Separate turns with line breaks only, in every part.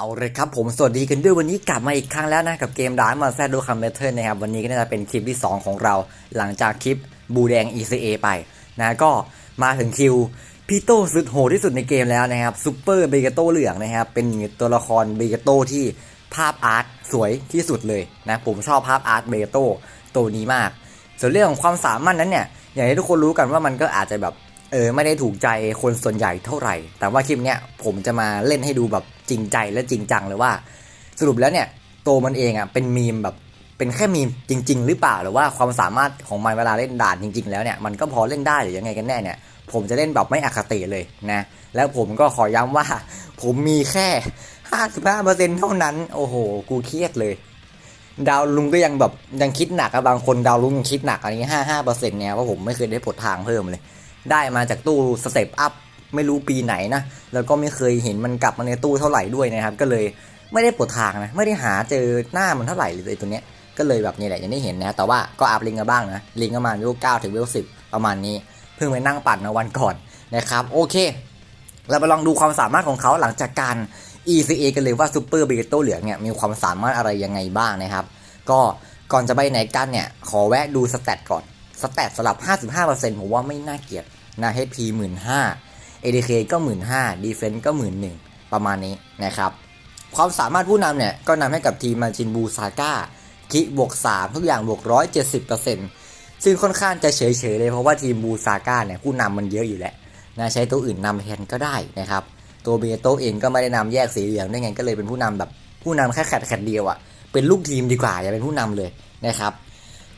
เอาเลยครับผมสวัสดีกันด้วยวันนี้กลับมาอีกครั้งแล้วนะ กับเกมดาร์มาแซดโดคัมเบเทอร์นะครับ วันนี้ก็น่าจะเป็นคลิปที่ 2 ของเรา หลังจากคลิปบูแดง ECA ไปนะก็มาถึงคิวพี่โตสุดโหดที่สุดในเกมแล้วนะครับซูเปอร์เบเกโตเหลืองนะครับ เป็นตัวละครเบเกโตที่ภาพอาร์ตสวยที่สุดเลยนะผมชอบภาพอาร์ตเบเกโตตัวนี้มาก ส่วนเรื่องของความสามารถนั้นเนี่ยอย่างที่ทุกคนรู้กันว่ามันก็อาจจะแบบ เออไม่ได้ถูกใจคนส่วนใหญ่เท่าไหร่ แต่ว่าคลิปเนี้ยผมจะมาเล่นให้ดูแบบจริงใจและจริงจังเลยว่า สรุปแล้วเนี่ยตัวมันเองอะเป็นมีมแบบเป็นแค่มีมจริง ๆ หรือเปล่าหรือว่าความสามารถของมันเวลาเล่นด่านจริง ๆ แล้วเนี่ยมันก็พอเล่นได้หรือยังไงกันแน่เนี่ย ผมจะเล่นแบบไม่อคติเลยนะแล้วผมก็ขอย้ำว่า ผมมีแค่55%เท่านั้น โอ้โห กูเครียดเลย ดาวลุงก็ยังแบบยังคิดหนักอะบางคนดาวลุงยังคิดหนักอันนี้ห้าห้าเปอร์เซ็นต์เนี่ยว่าผมไม่เคยได้ผลทางเพิ่มเลย ได้มาจากตู้สเตปอัพไม่รู้ปีไหนนะ แล้วก็ไม่เคยเห็นมันกลับมาในตู้เท่าไหร่ด้วยนะครับ ก็เลยไม่ได้ปลดทางนะ ไม่ได้หาเจอหน้ามันเท่าไหร่เลยตัวเนี้ย ก็เลยแบบนี้แหละยังได้เห็นนะ แต่ว่าก็อัพลิงก์มาบ้างนะ ลิงก์ประมาณเวลเก้าถึงเวลสิบประมาณนี้ เพิ่งไปนั่งปั่นมาวันก่อนนะครับ โอเค เราไปลองดูความสามารถของเขาหลังจากการ ECA กันเลยว่าซูเปอร์เบโตเหลืองเนี่ยมีความสามารถอะไรยังไงบ้างนะครับ ก็ก่อนจะไปไหนกันเนี่ย ขอแวะดูสแตทก่อน สแตทสำหรับ 55%ผมว่าไม่น่าเกลียดนะ HP 15,000 ADK ก็ 15,000 Defense ก็ 11,000 ประมาณนี้นะครับ ความสามารถผู้นำเนี่ย ก็นำให้กับทีมมาจินบูซาก้าคิบวก 3 ทุกอย่างบวก 170%ซึ่งค่อนข้างจะเฉยๆเลยเพราะว่าทีมบูซาก้าเนี่ยผู้นำมันเยอะอยู่แล้วนะใช้ตัวอื่นนำแทนก็ได้นะครับ ตัวเบโตเองก็ไม่ได้นำแยกสีเหลืองได้ไงก็เลยเป็นผู้นำแบบผู้นำแค่แคดแคดเดียวอะ่ะเป็นลูกทีมดีกว่าอย่าเป็นผู้นำเลยนะครับ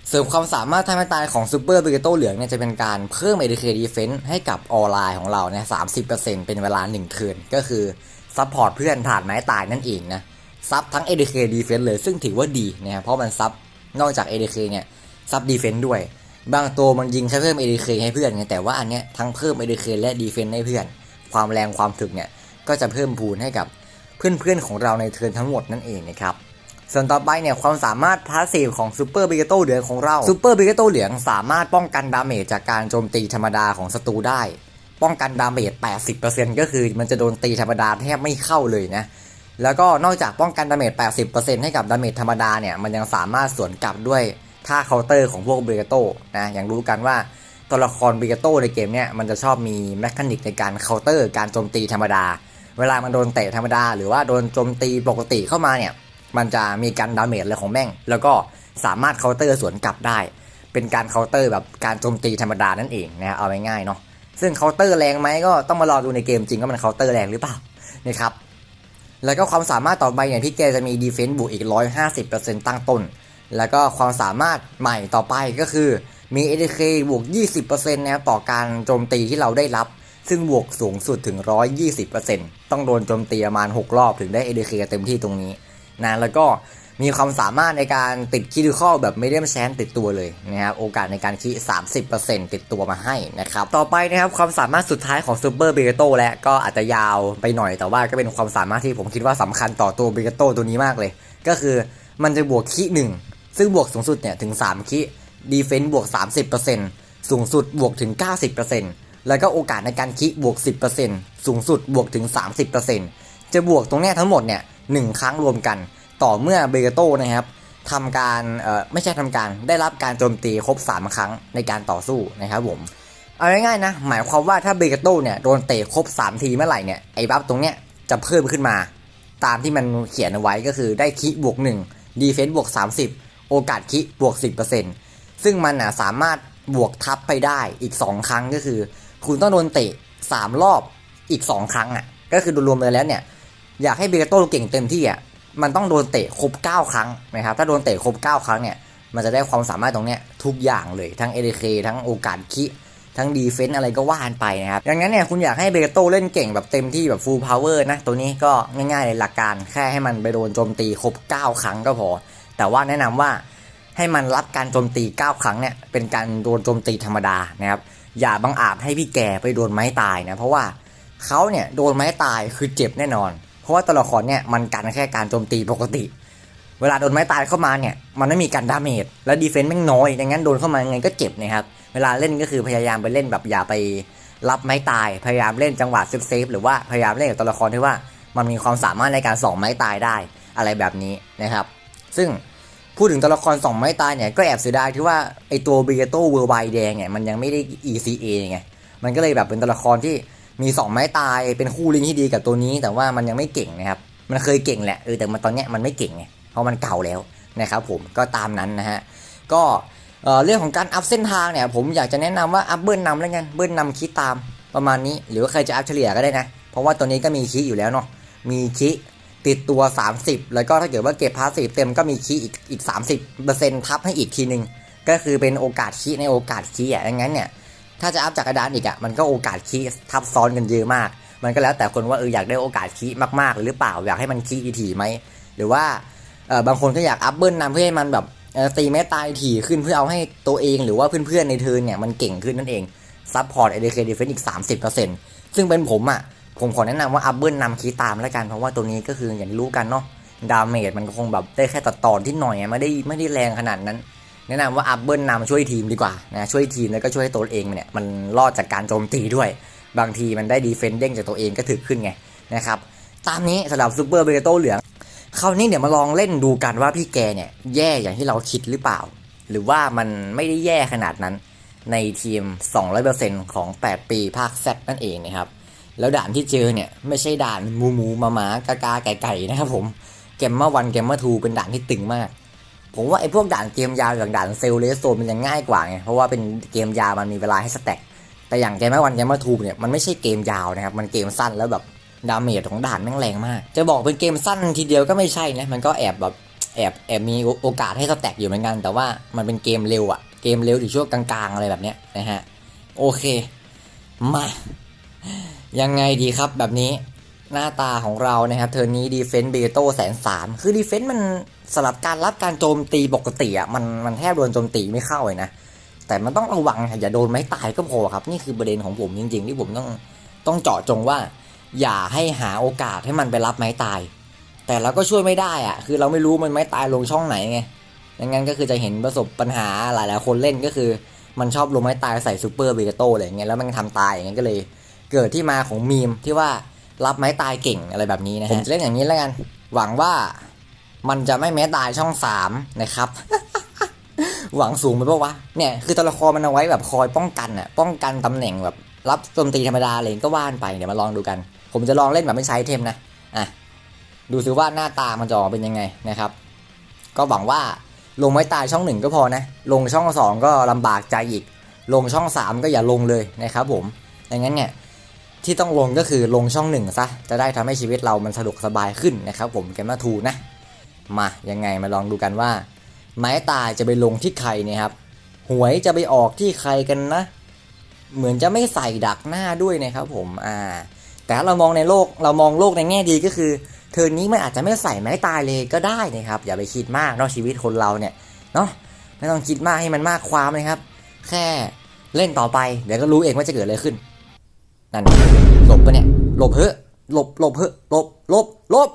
เสริมความสามารถทางตายของซูเปอร์เบเกโตเหลืองเนี่ยจะเป็นการเพิ่ม ADK Defense ให้กับออนไลน์ของเราเนี่ย30%เปอร์เซ็นเป็นเวลา1คืน ก็คือซัพพอร์ตเพื่อนผ่านไม้ตายนั่นเองนะ ซับทั้ง ADK Defense เลยซึ่งถือว่าดีนะเพราะมันซับนอกจาก ADK เคเนี่ยซับ Defense ด้วย บางตัวมันยิงแค่เพิ่ม ADK ให้เพื่อนไงแต่ว่าอันเนี้ยทั้งเพิ่ม ADK และ Defense ให้เพื่อน ความแรงความถึกเนี่ยก็จะเพิ่มพูนให้กับเพื่อนๆของเราในเทิร์นทั้งหมดนั่นเองนะครับ ส่วนต่อไปเนี่ยความสามารถพาสซีฟของซูเปอร์บิเกโตเหลืองของเราซูเปอร์บิเกโตเหลืองสามารถป้องกันดาเมจจากการโจมตีธรรมดาของศัตรูได้ ป้องกันดาเมจ 80%ก็คือมันจะโดนตีธรรมดาแทบไม่เข้าเลยนะแล้วก็นอกจากป้องกันดาเมจ 80%ให้กับดาเมจธรรมดาเนี่ยมันยังสามารถสวนกลับด้วยท่าเคาน์เตอร์ของพวกบิเกโตนะอย่างรู้กันว่าตัวละครบิเกโตในเกมเนี่ยมันจะชอบมีแมคานิกในการเคาน์เตอร์การโจมตีธรรมดา เวลามันโดนเตะธรรมดา หรือว่าโดนโจมตีปกติเข้ามาเนี่ย มันจะมีการดาเมจอะไรของแม่ง แล้วก็สามารถเคาน์เตอร์สวนกลับได้ เป็นการเคาน์เตอร์แบบการโจมตีธรรมดานั่นเองนะเอาง่ายๆเนาะซึ่งเคาน์เตอร์แรงไหมก็ต้องมารอดูในเกมจริงว่ามันเคาน์เตอร์แรงหรือเปล่านะครับแล้วก็ความสามารถต่อไปเนี่ยพี่แกจะมีดีเฟนซ์บวกอีก 150%ตั้งต้น แล้วก็ความสามารถใหม่ต่อไปก็คือมี ADK บวก 20%นะครับต่อการโจมตีที่เราได้รับ ซึ่งบวกสูงสุดถึง 120%ต้องโดนโจมตีประมาณ 6 รอบถึงได้ ADK เต็มที่ตรงนี้ นะแล้วก็มีความสามารถในการติดคิดิคอแบบไม่ได้มแชนติดตัวเลยนะครับโอกาสในการคิ30%ติดตัวมาให้นะครับต่อไปนะครับความสามารถสุดท้ายของซูเปอร์เบเกโตและก็อาจจะยาวไปหน่อยแต่ว่าก็เป็นความสามารถที่ผมคิดว่าสำคัญต่อตัวเบเกโตตัวนี้มากเลย ก็คือมันจะบวกคิหนึ่งซึ่งบวกสูงสุดเนี่ยถึง 3 คิดีเฟนซ์บวก 30%สูงสุดบวกถึง 90%แล้วก็โอกาสในการคิบวก 10%สูงสุดบวกถึง 30%จะบวกตรงนี้ทั้งหมดเนี่ย หนึ่งครั้งรวมกัน ต่อเมื่อเบเกโตนะครับทำการไม่ใช่ทำการได้รับการโจมตีครบ 3 ครั้งในการต่อสู้นะครับผมเอาง่ายๆนะ หมายความว่าถ้าเบเกโตเนี่ยโดนเตะครบ 3 ทีเมื่อไหร่เนี่ยไอ้บัฟตรงเนี้ยจะเพิ่มขึ้นมา ตามที่มันเขียนเอาไว้ก็คือได้คิบวก1ดีเฟนซ์บวก 30 โอกาสคิบวก 10%ซึ่งมันอะสามารถบวกทับไปได้อีก 2 ครั้งก็คือ คุณต้องโดนเตะ 3 รอบอีก 2 ครั้งอะก็คือรวมๆไปแล้วเนี่ย อยากให้เบเกโต้เก่งเต็มที่อะมันต้องโดนเตะครบ 9 ครั้งนะครับ ถ้าโดนเตะครบ 9 ครั้งเนี่ย มันจะได้ความสามารถตรงเนี้ยทุกอย่างเลย ทั้ง ADK ทั้งโอกาสคิทั้งดีเฟนต์อะไรก็ว่านไปนะครับ ดังนั้นเนี่ยคุณอยากให้เบเกโตเล่นเก่งแบบเต็มที่แบบ full power นะ ตัวนี้ก็ง่ายๆเลยหลักการ แค่ให้มันไปโดนโจมตีครบ 9 ครั้งก็พอ แต่ว่าแนะนำว่าให้มันรับการโจมตี 9 ครั้งเนี่ยเป็นการโดนโจมตีธรรมดานะครับ อย่าบังอาจให้พี่แกไปโดนไม้ตายนะ เพราะว่าเขาเนี่ยโดนไม้ตายคือเจ็บแน่นอนะว่าตัวละครเนี่ยมันกันแค่การโจมตีปกติ เวลาโดนไม้ตายเข้ามาเนี่ยมันไม่มีการดาเมจและดีเฟนซ์แม่งน้อยดังนั้นโดนเข้ามายังไงก็เจ็บนะครับเวลาเล่นก็คือพยายามไปเล่นแบบอย่าไปรับไม้ตาย พยายามเล่นจังหวะเซฟๆหรือว่าพยายามเล่นกับตัวละครที่ว่ามันมีความสามารถในการส่องไม้ตายได้อะไรแบบนี้นะครับ ซึ่งพูดถึงตัวละครส่องไม้ตายเนี่ยก็แอบเสียดายที่ว่าไอตัวเบโตเวอร์ไบแดงเนี่ยมันยังไม่ได้ ECA ไงมันก็เลยแบบเป็นตัวละครที่ มีสองไม้ตายเป็นคู่ลิงที่ดีกับตัวนี้ แต่ว่ามันยังไม่เก่งนะครับ มันเคยเก่งแหละเออแต่มันตอนเนี้ยมันไม่เก่งไงเพราะมันเก่าแล้วนะครับผมก็ตามนั้นนะฮะก็เรื่องของการอัพเส้นทางเนี่ยผมอยากจะแนะนำว่าอัพเบิ้ลนำแล้วกันเบิ้ลนำคิดตามประมาณนี้ หรือว่าใครจะอัพเฉลี่ยก็ได้นะ เพราะว่าตัวนี้ก็มีคิอยู่แล้วเนาะมีคิติดตัว 30 แล้วก็ถ้าเกิดว่าเก็บพาสซีฟเต็มก็มีคีอีกอีก 30%ทับให้อีกทีนึงก็คือเป็นโอกาสคีในโอกาสคีอะดังนั้นเนี่ย ถ้าจะอัพจากกระดานอีกอะมันก็โอกาสคีทับซ้อนกันเยอะมาก มันก็แล้วแต่คนว่าเอออยากได้โอกาสคีมากๆ หรือเปล่าอยากให้มันคีถี่ไหมหรือว่าเออบางคนก็อยากอัพเบิลนำเพื่อให้มันแบบตีแม้ตายถี่ขึ้นเพื่อเอาให้ตัวเองหรือว่าเพื่อนๆในเทิร์นเนี่ยมันเก่งขึ้นนั่นเองซัพพอร์ตเอเดเคดีเฟนอีก 30%ซึ่งเป็นผมอะ ผมขอแนะนำว่าอัพเบิลนำคีตามแล้วกัน เพราะว่าตัวนี้ก็คืออย่างที่รู้กันเนาะดาเมจมันก็คงแบบได้แค่ตัดตอนที่หน่อยไม่ได้ไม่ได้แรงขนาดนั้น แนะนำว่าอัพเบิลนำช่วยทีมดีกว่านะช่วยทีมแล้วก็ช่วยให้ตัวเองเนี่ยมันรอดจากการโจมตีด้วย บางทีมันได้ดีเฟนเด้งจากตัวเองก็ถึกขึ้นไงนะครับตามนี้สำหรับซูเปอร์เบโตเหลืองคราวนี้เดี๋ยวมาลองเล่นดูกันว่าพี่แกเนี่ยแย่อย่างที่เราคิดหรือเปล่า หรือว่ามันไม่ได้แย่ขนาดนั้นในทีม 200%ของ 8 ปีภาคแซนั่นเองนะครับ แล้วด่านที่เจอเนี่ยไม่ใช่ด่านมูมูมาหมากากาไก่ไก่นะครับผม เกมเมอร์วันเกมเมอร์ทูเป็นด่านที่ตึงมาก ผมว่าไอ้พวกด่านเกมยาวอย่างด่านเซลเลสโซนมันยังง่ายกว่าไงเพราะว่าเป็นเกมยาวมันมีเวลาให้สแต็กแต่อย่างเกมเมวันเกมมอร์ทูเนี่ยมันไม่ใช่เกมยาวนะครับมันเกมสั้นแล้วแบบดาเมจของด่านแม่งแรงมาก จะบอกเป็นเกมสั้นทีเดียวก็ไม่ใช่นะมันก็แอบแบบแอบแอบมีโอกาสให้สแต็กอยู่เหมือนกันแต่ว่ามันเป็นเกมเร็วอะเกมเร็วอยู่ช่วงกลางๆอะไรแบบเนี้ยนะฮะโอเคมายังไงดีครับแบบนี้หน้าตาของเรานะครับเทอร์นี้ดีเฟนต์เบโต้แสนสามคือดีเฟนต์มัน สำหรับการรับการโจมตีปกติอะมันมันแทบโดนโจมตีไม่เข้าเลยนะแต่มันต้องระวังอย่าโดนไม้ตายก็พอครับ นี่คือประเด็นของผมจริง ๆ ที่ผมต้องต้องเจาะจงว่า อย่าให้หาโอกาสให้มันไปรับไม้ตาย แต่เราก็ช่วยไม่ได้อะคือเราไม่รู้มันไม้ตายลงช่องไหนไงดังนั้นก็คือจะเห็นประสบปัญหาหลายๆคนเล่นก็คือ มันชอบลงไม้ตายใส่ซูเปอร์เบโต้อะไรอย่างเงี้ยแล้วมันทำตายอย่างเงี้ยก็เลย เกิดที่มาของมีมที่ว่ารับไม้ตายเก่งอะไรแบบนี้นะฮะผมจะเล่นอย่างนี้แล้วกัน หวังว่า มันจะไม่แม้ตายช่องสามนะครับ หวังสูงไปปะวะ เนี่ยคือตัวละครมันเอาไว้แบบคอยป้องกันอะป้องกันตำแหน่งแบบรับโจมตีธรรมดาเลยก็ว่านไปเดี๋ยวมาลองดูกัน ผมจะลองเล่นแบบไม่ใช้เทมนะอะดูซิว่าหน้าตามันจะออกเป็นยังไงนะครับ ก็หวังว่าลงไม้ตายช่องหนึ่งก็พอนะ ลงช่องสองก็ลำบากใจอีก ลงช่องสามก็อย่าลงเลยนะครับผมดังนั้นเนี่ยที่ต้องลงก็คือลงช่องหนึ่งซะจะได้ทำให้ชีวิตเรามันสะดวกสบายขึ้นนะครับผมแกมมาทูนะ มายังไงมาลองดูกันว่า ไม้ตายจะไปลงที่ใครเนี่ยครับหวยจะไปออกที่ใครกันนะ เหมือนจะไม่ใส่ดักหน้าด้วยนะครับผมอ่า แต่เรามองในโลกเรามองโลกในแง่ดีก็คือ เทอร์นนี้มันอาจจะไม่ใส่ไม้ตายเลยก็ได้นะครับ อย่าไปคิดมากเนาะชีวิตคนเราเนี่ยเนาะไม่ต้องคิดมากให้มันมากความนะครับ แค่เล่นต่อไป เดี๋ยวก็รู้เองว่าจะเกิดอะไรขึ้นนั่นหลบปะเนี่ยหลบเฮ้หลบหลบเฮ้หลบหลบหลบ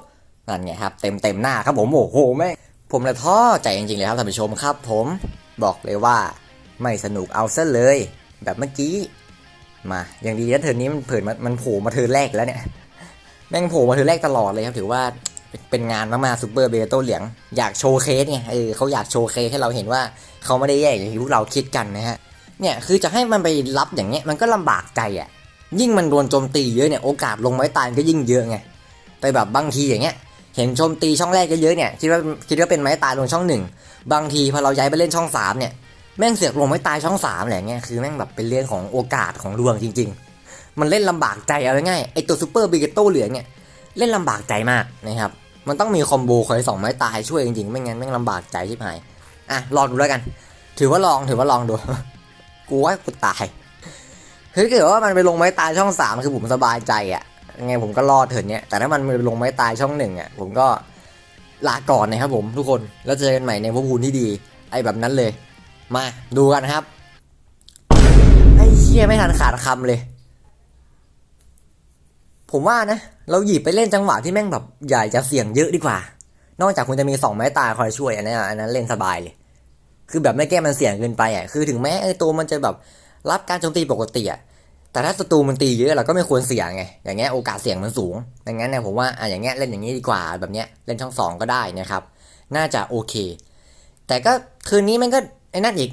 นั่นไงครับเต็มเต็มหน้าครับผมโอ้โหแม่ผมเลยท้อใจจริงๆเลยครับท่านผู้ชมครับ ผมบอกเลยว่าไม่สนุกเอาซะเลย แบบเมื่อกี้ มาอย่างดีนะเธอนี้มันเผินมันมันโผล่มาเธอแรกแล้วเนี่ยแม่งโผล่มาเธอแรกตลอดเลยครับ ถือว่าเป็นงานมากๆซูเปอร์เบโตเหลียงอยากโชว์เคสไงเออเขาอยากโชว์เคสให้เราเห็นว่าเขาไม่ได้แย่อย่างที่พวกเราคิดกันนะฮะเนี่ยคือจะให้มันไปรับอย่างเงี้ยมันก็ลำบากใจอะยิ่งมันโดนโจมตีเยอะเนี่ยโอกาสลงไม้ตายก็ยิ่งเยอะไงไปแบบบางทีอย่างเงี้ย เห็นโจมตีช่องแรกเยอะๆเนี่ยคิดว่าคิดว่าเป็นไม้ตายลงช่องหนึ่งบางทีพอเราย้ายไปเล่นช่องสามเนี่ยแม่งเสือกลงไม้ตายช่องสามอะไรเงี้ยคือแม่งแบบเป็นเรื่องของโอกาสของดวงจริง ๆ มันเล่นลำบากใจเอาง่ายๆไอตัวซูเปอร์บิเกโตเหลืองเนี่ยเล่นลำบากใจมากนะครับมันต้องมีคอมโบคอยสองไม้ตายช่วยจริงๆไม่งั้นแม่งลำบากใจชิบหายอะลองดูแล้วกัน ถือว่าลองถือว่าลองดูกูว่ากูตายคือถ้าเกิดว่ามันไปลงไม้ตายช่องสามคือผมสบายใจอะ่ะ ยังไงผมก็รอดเถิดเนี้ยแต่ถ้ามันลงไม้ตายช่องหนึ่งอะ่ะผมก็ลาก่อนนะครับผมทุกคนแล้วเจอกันใหม่ในภพภูมิที่ดี ไอ้แบบนั้นเลย มาดูกันครับไอ้เชี่ยไม่ทันขาดคำเลย ผมว่านะ เราหยิบไปเล่นจังหวะที่แม่งแบบใหญ่จะเสี่ยงเยอะดีกว่า นอกจากคุณจะมีสองไม้ตายคอยช่วยอันนั้นอันนั้นเล่นสบายเลย คือแบบไม่แก้มันเสี่ยงเกินไปอะคือถึงแม้ไอ้ตัวมันจะแบบรับการโจมตีปกติอะ แต่ถ้าศัตรูมันตีเยอะเราก็ไม่ควรเสี่ยงไง อย่างเงี้ยโอกาสเสี่ยงมันสูง ดังนั้นเนี่ยผมว่าอะอย่างเงี้ยเล่นอย่างนี้ดีกว่าแบบเนี้ยเล่นช่องสองก็ได้นะครับ น่าจะโอเค แต่ก็คืนนี้มันก็ไอ้นั่นอีก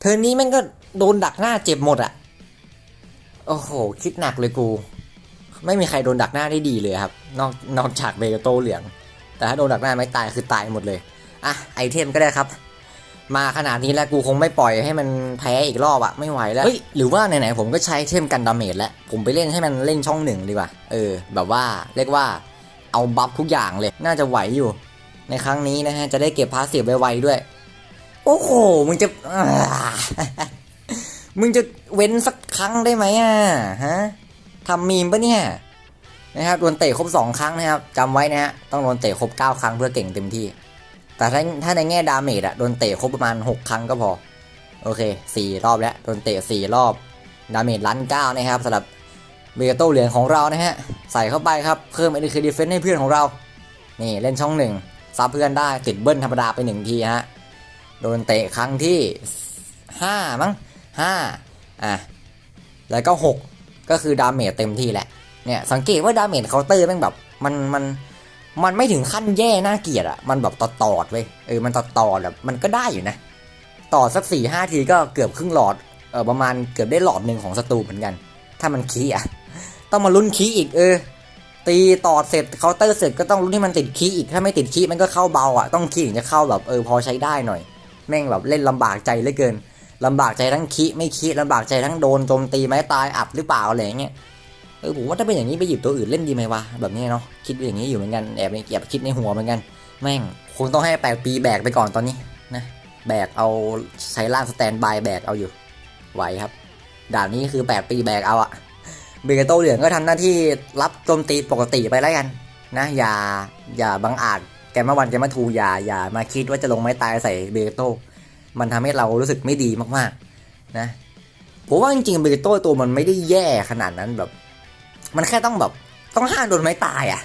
เทอร์นนี้มันก็โดนดักหน้าเจ็บหมดอะโอ้โหคิดหนักเลยกู ไม่มีใครโดนดักหน้าได้ดีเลยครับ นอกนอกจากเบเกโตเหลือง แต่ถ้าโดนดักหน้าไม่ตายคือตายหมดเลย อะไอเทมก็ได้ครับ มาขนาดนี้แล้วกูคงไม่ปล่อยให้มันแพ้อีกรอบอะไม่ไหวแล้วเฮ้ยหรือว่าไหนๆผมก็ใช้เทมกันดาเมจแล้วผมไปเล่นให้มันเล่นช่องหนึ่งดีกว่าเออ แบบว่าเรียกว่าเอาบัฟทุกอย่างเลยน่าจะไหวอยู่ ในครั้งนี้นะฮะจะได้เก็บพาสซีฟไวๆด้วย โอ้โหมึงจะมึงจะเว้นสักครั้งได้ไหมอะฮะทำมีมปะเนี่ยนะครับโดนเตะครบ 2 ครั้งนะครับจำไว้นะฮะต้องโดนเตะครบ 9 ครั้งเพื่อเก่งเต็มที่ แต่ถ้าถ้าในแง่ดาเมจอะโดนเตะครบประมาณ 6 ครั้งก็พอ โอเค 4 รอบแล้วโดนเตะ 4 รอบ ดาเมจล้านเก้านะครับสำหรับเบเกโต้เหรียญของเรานะฮะ ใส่เข้าไปครับ เพิ่มเอเดคดีเฟนให้เพื่อนของเรา นี่เล่นช่องหนึ่งซับเพื่อนได้ติดเบิ้ลธรรมดาไปหนึ่งทีฮะ โดนเตะครั้งที่ 5 มั้ง5อะแล้วก็ 6 ก็คือดาเมจเต็มที่แหละเนี่ยสังเกตว่าดาเมจเคาน์เตอร์แม่งแบบมันมันมัน มันไม่ถึงขั้นแย่น่าเกลียดอะมันแบบต่อตอดๆเว้ยเออมันต่อตอดแบบมันก็ได้อยู่นะ ต่อสักสี่ห้าทีก็เกือบครึ่งหลอดเออประมาณเกือบได้หลอดหนึ่งของศัตรูเหมือนกัน ถ้ามันคีอะต้องมาลุ้นคีอีกเออ ตีต่อเสร็จเคาน์เตอร์เสร็จก็ต้องลุ้นให้มันติดคีอีกถ้าไม่ติดคีมันก็เข้าเบาอะต้องคีถึงจะเข้าแบบเออพอใช้ได้หน่อย แม่งแบบเล่นลำบากใจเหลือเกินลำบากใจทั้งคีไม่คีย์ลำบากใจทั้งโดนโจมตีไม้ตายอัดหรือเปล่าอะไรเงี้ย เออผมว่าถ้าเป็นอย่างนี้ไปหยิบตัวอื่นเล่นดีไหมวะแบบนี้เนาะคิดอย่างนี้อยู่เหมือนกันแอบแอบคิดในหัวเหมือนกัน แม่งคงต้องให้แปดปีแบกไปก่อนตอนนี้นะแบกเอาใช้ล่างสแตนบายแบกเอาอยู่ไหวครับด่านนี้คือแปดปีแบกเอาอะเบเกโตเหลืองก็ทำหน้าที่รับโจมตีปกติไปแล้วกันนะอย่าอย่าบังอาจแกมาวันแกมาทูอย่าอย่ามาคิดว่าจะลงไม้ตายใส่เบเกโตมันทำให้เรารู้สึกไม่ดีมากๆนะผมว่าจริงๆเบเกโตตัวมันไม่ได้แย่ขนาดนั้นแบบ มันแค่ต้องแบบต้องห้ามโดนไม้ตายอะ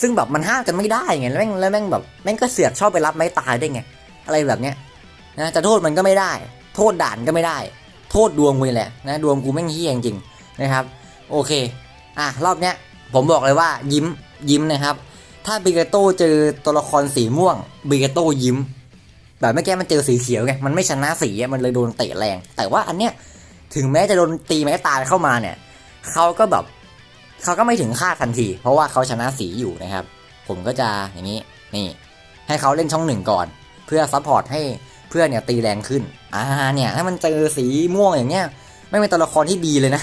ซึ่งแบบมันห้ามกันไม่ได้ไงแล้วแม่งแล้วแม่งแบบแม่งก็เสือกชอบไปรับไม้ตายได้ไง อะไรแบบเนี้ยนะจะโทษมันก็ไม่ได้ โทษด่านก็ไม่ได้ โทษดวงกูนี่แหละนะดวงกูแม่งเฮี้ยจริงๆนะครับ โอเคอะรอบเนี้ยผมบอกเลยว่ายิ้มยิ้มนะครับ ถ้าบิเกโตเจอตัวละครสีม่วงบิเกโตยิ้ม แบบเมื่อกี้มันเจอสีเขียวไงมันไม่ชนะสีมันเลยโดนเตะแรง แต่ว่าอันเนี้ยถึงแม้จะโดนตีไม้ตายเข้ามาเนี่ยเขาก็แบบ เขาก็ไม่ถึงคาดทันที เพราะว่าเขาชนะสีอยู่นะครับ ผมก็จะอย่างนี้นี่ ให้เขาเล่นช่องหนึ่งก่อน เพื่อซัพพอร์ตให้เพื่อนเนี่ยตีแรงขึ้นอ่าเนี่ยถ้ามันเจอสีม่วงอย่างเงี้ยไม่เป็นตัวละครที่ดีเลยนะ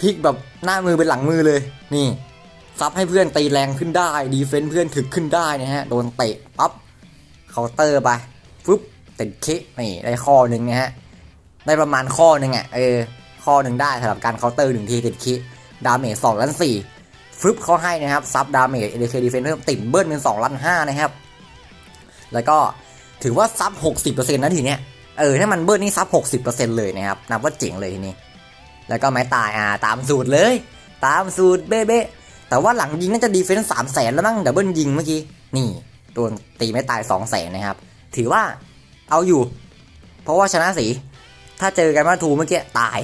พลิกแบบหน้ามือเป็นหลังมือเลย นี่ซับให้เพื่อนตีแรงขึ้นได้ดีเฟนต์เพื่อนถึกขึ้นได้นะฮะโดนเตะปั๊บเคาน์เตอร์ไปฟึบติดคินี่ได้ข้อหนึ่งนะฮะได้ประมาณข้อหนึ่งอะเออข้อหนึ่งได้สำหรับการเคาน์เตอร์หนึ่งทีติดคิ ดาเมจสองล้านสี่ฟึบเขาให้นะครับ ซับดาเมจเอเดเคดีเฟนเพิ่มติ่มเบิ้ลเป็นสองล้านห้านะครับ แล้วก็ถือว่าซับหกสิบเปอร์เซ็นต์นะทีเนี้ย เออ ถ้ามันเบิ้ลนี่ซับหกสิบเปอร์เซ็นต์เลยนะครับ นับว่าเจ๋งเลยทีนี้ แล้วก็ไม้ตายอ่าตามสูตรเลย ตามสูตรเบ๊ะแต่ว่าหลังยิงน่าจะดีเฟนส์สามแสนแล้วมั้งดับเบิลยิงเมื่อกี้ นี่โดนตีไม่ตายสองแสนนะครับ ถือว่าเอาอยู่ เพราะว่าชนะสี ถ้าเจอกันมาทูเมื่อกี้ตาย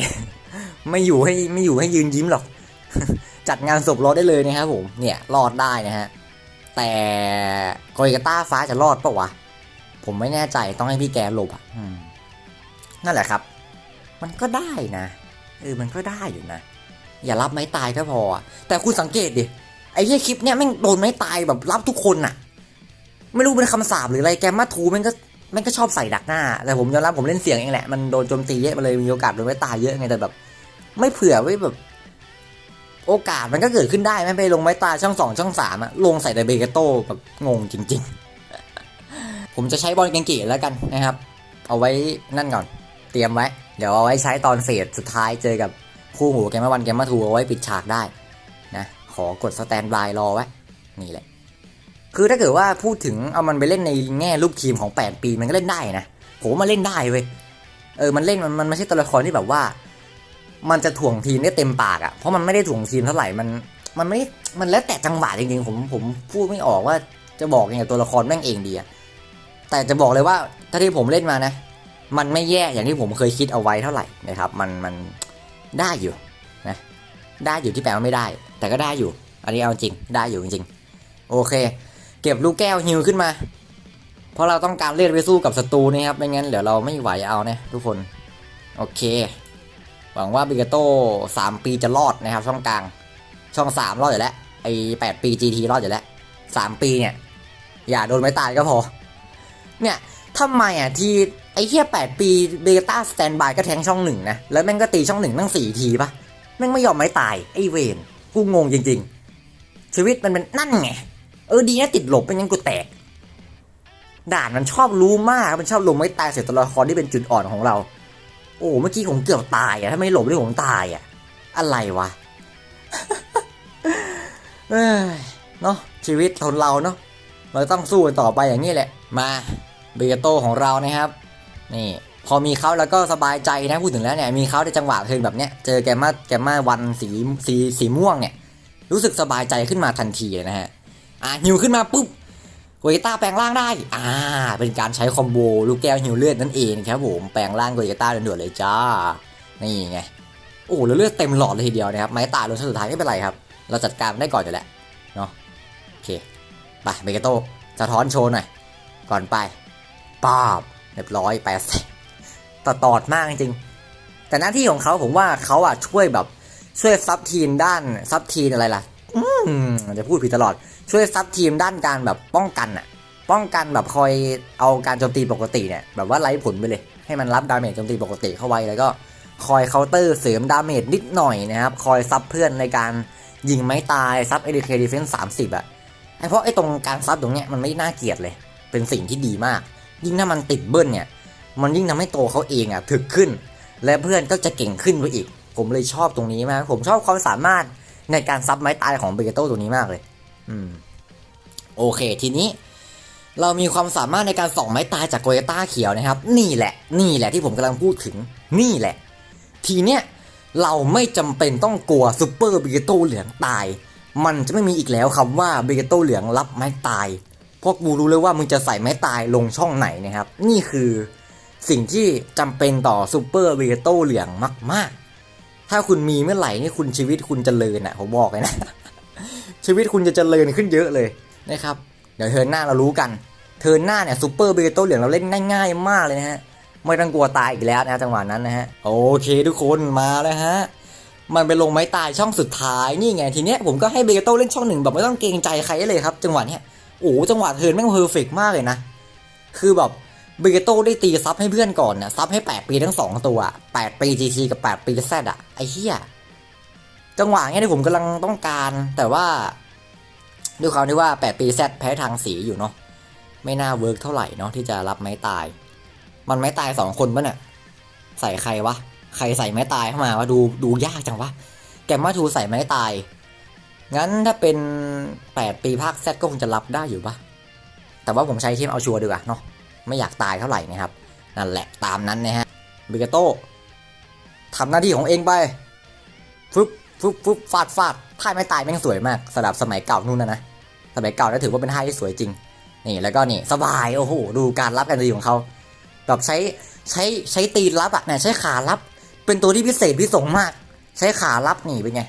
ไม่อยู่ให้ไม่อยู่ให้ยืนยิ้มหรอก จัดงานศพรอได้เลยนะครับผมเนี่ยรอดได้นะฮะแต่โกยกาต้าฟ้าจะรอดปะวะผมไม่แน่ใจต้องให้พี่แกหลบอะนั่นแหละครับ มันก็ได้นะเออมันก็ได้อยู่นะ อย่ารับไม้ตายก็พอ แต่คุณสังเกตดิไอ้เหี้ยคลิปเนี่ยแม่งโดนไม้ตายแบบรับทุกคนน่ะ ไม่รู้เป็นคำสาปหรืออะไรแกมาทูแม่งก็แม่งก็ชอบใส่ดักหน้า แต่ผมยอมรับผมเล่นเสียงเองแหละ มันโดนโจมตีเยอะมันเลยมีโอกาสโดนไม้ตายเยอะไงแต่แบบ ไม่เผื่อไว้แบบ โอกาสมันก็เกิดขึ้นได้ไม่ไปลงไม้ตาช่องสองช่องสามอะลงใส่แต่เบเกโต้แบบงงจริง ๆ ผมจะใช้บอลเกงกีแล้วกันนะครับ เอาไว้นั่นก่อน เตรียมไว้ เดี๋ยวเอาไว้ใช้ตอนเฟสสุดท้ายเจอกับคู่หูแกมมาวันแกมมาทูเอาไว้ปิดฉากได้นะขอกดสแตนบายรอไว้ นี่แหละ คือถ้าเกิดว่าพูดถึงเอามันไปเล่นในแง่ลูกทีมของ 8 ปีมันก็เล่นได้นะผมว่าเล่นได้เว้ยเออมันเล่นมันมันไม่ใช่ตัวละครที่แบบว่า มันจะถ่วงทีมได้เต็มปากอะ่ะเพราะมันไม่ได้ถ่วงทีมเท่าไหร่มัน มันไม่มันแล้วแต่จังหวะจริงๆผมผมพูดไม่ออกว่าจะบอกยังไงตัวละครแม่งเองดีอะแต่จะบอกเลยว่าถ้าที่ผมเล่นมานะ มันไม่แย่อย่างที่ผมเคยคิดเอาไว้เท่าไหร่นะครับ มันมันได้อยู่นะได้อยู่ที่แปลว่าไม่ได้ แต่ก็ได้อยู่ อันนี้เอาจริงได้อยู่จริงๆโอเค เก็บลูกแก้วฮิวขึ้นมา เพราะเราต้องการเลือดไปสู้กับศัตรูนะครับไม่งั้นเดี๋ยวเราไม่ไหวเอานะทุกคน โอเค หวังว่าบิกาโต้สามปีจะรอดนะครับช่องกลางช่องสามรอดอยู่แล้วไอ้แปดปี GT รอดอยู่แล้วสามปีเนี่ย อย่าโดนไม้ตายก็พอ เนี่ยทำไมอะทีไอ้เหี้ยแปดปีเบต้าสแตนบายก็แทงช่องหนึ่งนะ แล้วแม่งก็ตีช่องหนึ่งตั้งสี่ทีปะแม่งไม่ยอมไม้ตาย ไอ้เวนกูงงจริง ๆ ชีวิตมันเป็นนั่นไง เออดีนะติดหลบเป็นยังกูแตก ด่านมันชอบรู้มากมันชอบลงไม้ตายเสร็จตัวละครที่เป็นจุดอ่อนของเรา โอ้เมื่อกี้ผมเกือบตายอะถ้าไม่หลบด้วยผมตายอะอะไรวะเอ้ยเนาะชีวิตคนเราเนาะเราต้องสู้กันต่อไปอย่างนี้แหละ มาเบเกโตของเรานะครับ นี่ พอมีเขาแล้วก็สบายใจนะพูดถึงแล้วเนี่ยมีเขาในจังหวะเทิร์นแบบเนี้ยเจอแกมาแกมมาวันสีสีสีม่วงเนี่ย รู้สึกสบายใจขึ้นมาทันทีเลยนะฮะอะหิวขึ้นมาปุ๊บ โกเกต้าแปลงร่างได้ อ่า เป็นการใช้คอมโบลูกแก้วหิวเลือดนั่นเองครับผม แปลงร่างโกเกต้าด่วนๆเลยจ้า นี่ไง โอ้โหแล้วเลือดเต็มหลอดเลยทีเดียวนะครับ ไม้ตายลงชั้นสุดท้ายไม่เป็นไรครับ เราจัดการได้ก่อนอยู่แล้ว เนาะโอเค ไปเบเกโต้สะท้อนโชว์หน่อย ก่อนไปป้าบเรียบร้อยแปดสิบตัดตอดมากจริงๆแต่หน้าที่ของเขาผมว่าเขาอะช่วยแบบช่วยซับทีมด้านซับทีมอะไรล่ะ อืมจะพูดผิดตลอด ช่วยซับทีมด้านการแบบป้องกันอะป้องกันแบบคอยเอาการโจมตีปกติเนี่ยแบบว่าไร้ผลไปเลย ให้มันรับดาเมจโจมตีปกติเข้าไว้แล้วก็คอยเคาน์เตอร์เสริมดาเมจนิดหน่อยนะครับคอยซับเพื่อนในการยิงไม้ตายซับเอ k เคดีเฟนส์สามสิบอะไอเพราะไอตรงการซับตรงเนี้ยมันไม่น่าเกลียดเลย เป็นสิ่งที่ดีมาก ยิ่งถ้ามันติดเบิ้ลเนี่ยมันยิ่งทำให้โตเขาเองอะถึกขึ้น และเพื่อนก็จะเก่งขึ้นไปอีก ผมเลยชอบตรงนี้มาก ผมชอบความสามารถในการซับไม้ตายของเบเกโตตัวนี้มากเลย อืม โอเค ทีนี้ เรามีความสามารถในการส่องไม้ตายจากโกยต้าเขียวนะครับ นี่แหละ นี่แหละที่ผมกำลังพูดถึง นี่แหละ ทีเนี้ยเราไม่จำเป็นต้องกลัวซูเปอร์เบเกโตเหลืองตาย มันจะไม่มีอีกแล้วคำว่าเบเกโตเหลืองรับไม้ตายพราะกูรู้เลยว่ามึงจะใส่ไม้ตายลงช่องไหนนะครับ นี่คือสิ่งที่จำเป็นต่อซูเปอร์เบเกโตเหลืองมาก ๆ ถ้าคุณมีเมื่อไหร่นี่คุณชีวิตคุณจเจริญอะผมบอกเลยนะ ชีวิตคุณจะเจริญขึ้นเยอะเลยนะครับ เดี๋ยวเทิร์นหน้าเรารู้กัน เทิร์นหน้าเนี่ยซูเปอร์เบโตเหลืองเราเล่นง่ายๆมากเลยนะฮะ ไม่ต้องกลัวตายอีกแล้วนะจังหวะนั้นนะฮะ โอเคทุกคนมาแล้วฮะ มันไปลงไม้ตายช่องสุดท้ายนี่ไงทีเนี้ยผมก็ให้เบโตเล่นช่องหนึ่งแบบไม่ต้องเกรงใจใครเลยครับ จังหวะเนี้ยโอ้จังหวะเทิร์นแม่งเพอร์เฟกมากเลยนะ คือแบบเบโตได้ตีซับให้เพื่อนก่อนนะซับให้ 8 ปีทั้ง 2 ตัว 8 ปี GT กับ 8 ปีแซดอะไอ้เหี้ย จังหวะเนี้ยที่ผมกำลังต้องการ แต่ว่าด้วยความที่ว่า 8 ปีแซดแพ้ทางสีอยู่เนาะไม่น่าเวิร์กเท่าไหร่เนาะที่จะรับไม้ตาย มันไม้ตายสองคนปะเนี่ยใส่ใครวะใครใส่ไม้ตายเข้ามาวะดูดูยากจังวะแกมมาทูใส่ไม้ตาย งั้นถ้าเป็น 8 ปีภาคแซดก็คงจะรับได้อยู่ปะแต่ว่าผมใช้ทีมเอาชัวร์ดีกว่าเนาะไม่อยากตายเท่าไหร่นะครับนั่นแหละตามนั้นนะฮะบิกาโต้ทำหน้าที่ของเองไปฟึบ ฟึบฟึบฟาดฟาดท่าไม้ตายแม่งสวยมากสำหรับสมัยเก่านู่นนะนะสมัยเก่านะถือว่าเป็นท่าที่สวยจริง นี่แล้วก็นี่สบายโอ้โหดูการรับกันดีของเขาแบบใช้ใช้ใช้ตีนรับอะเนี่ยใช้ขารับ เป็นตัวที่พิเศษพิสงมาก ใช้ขารับนี่เป็นไง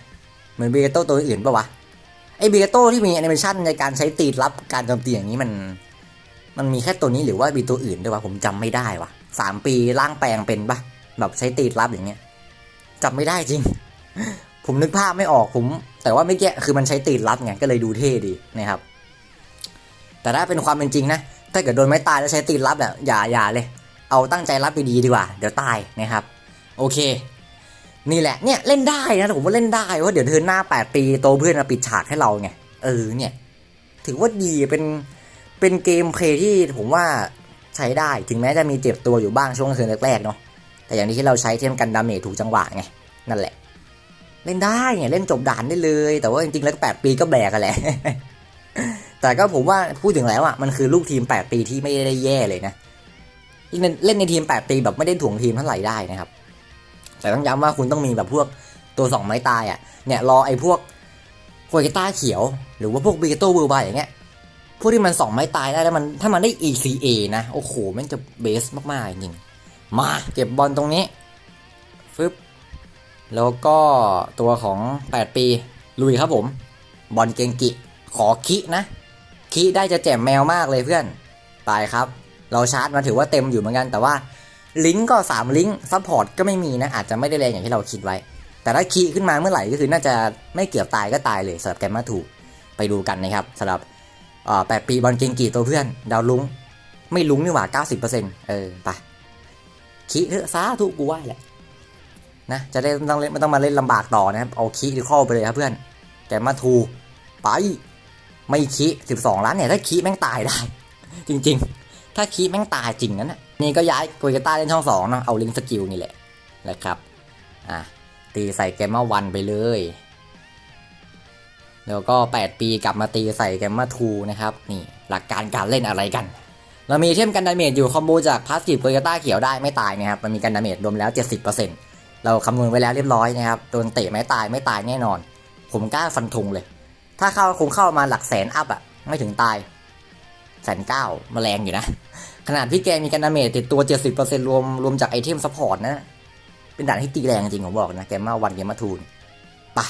เหมือนเบเกโตตัวอื่นปะวะไอเบเกโตที่มีแอนิเมชันในการใช้ตีนรับการโจมตีอย่างนี้มัน มันมีแค่ตัวนี้หรือว่ามีตัวอื่นด้วยวะผมจำไม่ได้วะสามปีร่างแปลงเป็นปะแบบใช้ตีนรับอย่างเงี้ยจำไม่ได้จริง ผมนึกภาพไม่ออกผม แต่ว่าไม่แก้คือมันใช้ตีนรับไงก็เลยดูเท่ดีนะครับ แต่ถ้าเป็นความเป็นจริงนะถ้าเกิดโดนไม้ตายแล้วใช้ตีนรับเนี่ยอย่าอย่าเลย เอาตั้งใจรับไปดีดีกว่า เดี๋ยวตายนะครับ โอเค นี่แหละเนี่ยเล่นได้นะผมว่าเล่นได้ว่าเดี๋ยวเทิร์นหน้า 8 ปีโตเพื่อนมาปิดฉากให้เราไงเออเนี่ย ถือว่าดีเป็นเป็นเกมเพลย์ที่ผมว่าใช้ได้ถึงแม้จะมีเจ็บตัวอยู่บ้างช่วงเทิร์นแรกๆเนาะแต่อย่างที่เราใช้เทียมกันดาเมจถูกจังหวะไงนั่นแหละ เล่นได้ไงเล่นจบด่านได้เลย แต่ว่าจริงๆแล้วแปดปีก็แบกกันแหละแต่ก็ผมว่าพูดถึงแล้วอะมันคือลูกทีม 8 ปีที่ไม่ได้แย่เลยนะเล่นเล่นในทีม 8 ปีแบบไม่ได้ถ่วงทีมเท่าไหร่ได้นะครับ แต่ต้องย้ำว่าคุณต้องมีแบบพวกตัวสองไม้ตายอะเนี่ยรอไอ้พวกโคเกต้าเขียว หรือว่าพวกบิเกโตเบอร์บายอย่างเงี้ยพวกที่มันสองไม้ตายได้แล้วมันถ้ามันได้ ECA นะ โอ้โหมันจะเบสมากๆจริงมาเก็บบอลตรงนี้ แล้วก็ตัวของ 8 ปี ลุยครับผม บอลเกงกิ ขอคินะ คิได้จะแจ่มแมวมากเลยเพื่อน ตายครับ เราชาร์จมาถือว่าเต็มอยู่เหมือนกัน แต่ว่าลิงก์ก็ 3 ลิงก์ซัพพอร์ตก็ไม่มีนะ อาจจะไม่ได้แรงอย่างที่เราคิดไว้ แต่ถ้าคีขึ้นมาเมื่อไหร่ก็คือน่าจะไม่เกือบตายก็ตายเลยสำหรับแกมมาถูกไปดูกันนะครับสำหรับแปดปีบอลเกงกีตัวเพื่อน ดาวลุงไม่ลุงนี่หว่า 90%เออไปคีเถอะซาทุกกูไหวแหละ นะจะได้ไม่ต้องเล่นไม่ต้องมาเล่นลำบากต่อนะครับเอาคีหรือข้อไปเลยครับเพื่อนแกมาทูไปไม่คี12ล้านเนี่ยถ้าคีแม่งตายได้ จริงๆ ถ้าคีแม่งตายจริงนั้นน่ะนี่ก็ย้ายโกยต้าเล่นช่องสองเนาะเอาลิงสกิลนี่แหละนะครับอะตีใส่แกมมาวันไปเลย แล้วก็ 8 ปีกลับมาตีใส่แกมมาทูนะครับนี่หลักการการเล่นอะไรกัน เรามีเทมกันดาเมจอยู่คอมโบจากพาสซีฟโตโยต้าเขียวได้ไม่ตายนะครับมันมีกันดาเมจรวมแล้ว 70%เเราคำนวณไว้แล้วเรียบร้อยนะครับโดนเตะไม่ตายไม่ตายแน่นอน ผมกล้าฟันธงเลย ถ้าเข้าคงเข้ามาหลักแสนอัพอะไม่ถึงตายแสนเก้ามาแรงอยู่นะ ขนาดพี่แกมีกันดาเมจติดตัว 70%รวมรวมจากไอเทมซัพพอร์ตนะ เป็นด่านที่ตีแรงจริงผมบอกนะ แกมาวันเกมาทูนปะ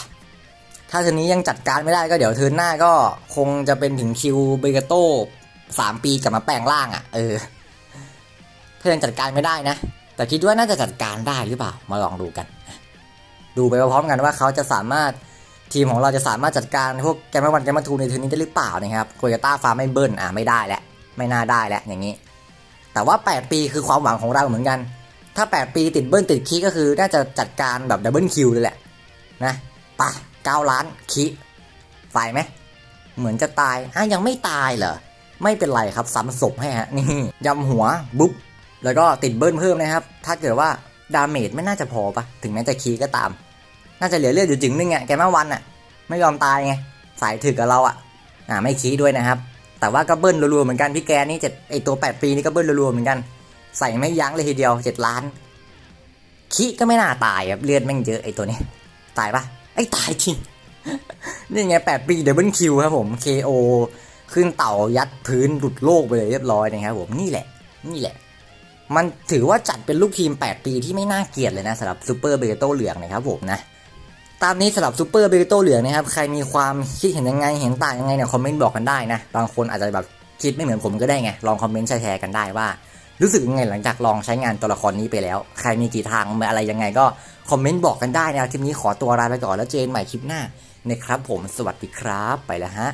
ถ้าเทอนนี้ยังจัดการไม่ได้ก็เดี๋ยวเทินหน้าก็คงจะเป็นถึงคิวเบเกโต้สามปีกลับมาแปลงร่างอะ่ะ เออ ถ้ายังจัดการไม่ได้นะ แต่คิดว่าน่าจะจัดการได้หรือเปล่ามาลองดูกัน ดูไปพร้อมกันว่าเขาจะสามารถทีมของเราจะสามารถจัดการพวกแกมมาวันแกมทูในทิร์นนี้ได้หรือเปล่านะครับโคโยต้าฟาร์มไม่เบิ้ลอะไม่ได้แล้วไม่น่าได้แล้วอย่างนี้ แต่ว่า 8 ปีคือความหวังของเราเหมือนกัน ถ้า 8 ปีติดเบิ้ลติดคีก็คือน่าจะจัดการแบบดับเบิลคิวเลยแหละนะป่ะ9ล้านคีตายไหมเหมือนจะตายอะยังไม่ตายเหรอไม่เป็นไรครับซ้ำศพให้ฮะนี่ยำหัวบุ๊บ แล้วก็ติดเบิ้ลเพิ่มนะครับ ถ้าเกิดว่าดาเมจไม่น่าจะพอปะถึงแม้จะคีก็ตาม น่าจะเหลือเลือดอยู่จึงนึงอะแกมาวันอะไม่ยอมตายไง สายถึกกับเราอะอ่าไม่คีด้วยนะครับ แต่ว่าก็เบิ้ลรัวๆเหมือนกันพี่แกนี่เจ็ดไอตัว 8 ปีนี่ก็เบิ้ลรัวๆเหมือนกัน ใส่ไม่ยั้งเลยทีเดียวเจ็ดล้านคิก็ไม่น่าตายครับเลือดแม่งเยอะไอตัวนี้ ตายปะไอตายจริง นี่ไงแปดปีเดบิลคิวครับผม KO ขึ้นเต่ายัดพื้นหลุดโลกไปเลยเรียบร้อยนะครับผมนี่แหละ นี่แหละ มันถือว่าจัดเป็นลูกทีม 8 ปีที่ไม่น่าเกลียดเลยนะสำหรับซูเปอร์เบโตเหลืองนะครับผมนะตามนี้สำหรับซูเปอร์เบโตเหลืองนะครับใครมีความคิดเห็นยังไงเห็นต่างยังไงเนี่ยคอมเมนต์บอกกันได้นะบางคนอาจจะแบบคิดไม่เหมือนผมก็ได้ไงลองคอมเมนต์แชร์กันได้ว่า รู้สึกยังไงหลังจากลองใช้งานตัวละครนี้ไปแล้ว ใครมีกี่ทางมาอะไรยังไงก็คอมเมนต์บอกกันได้นะคลิปนี้ขอตัวลาไปก่อนแล้วเจอกันใหม่คลิปหน้านะครับผมสวัสดีครับไปแล้วฮะ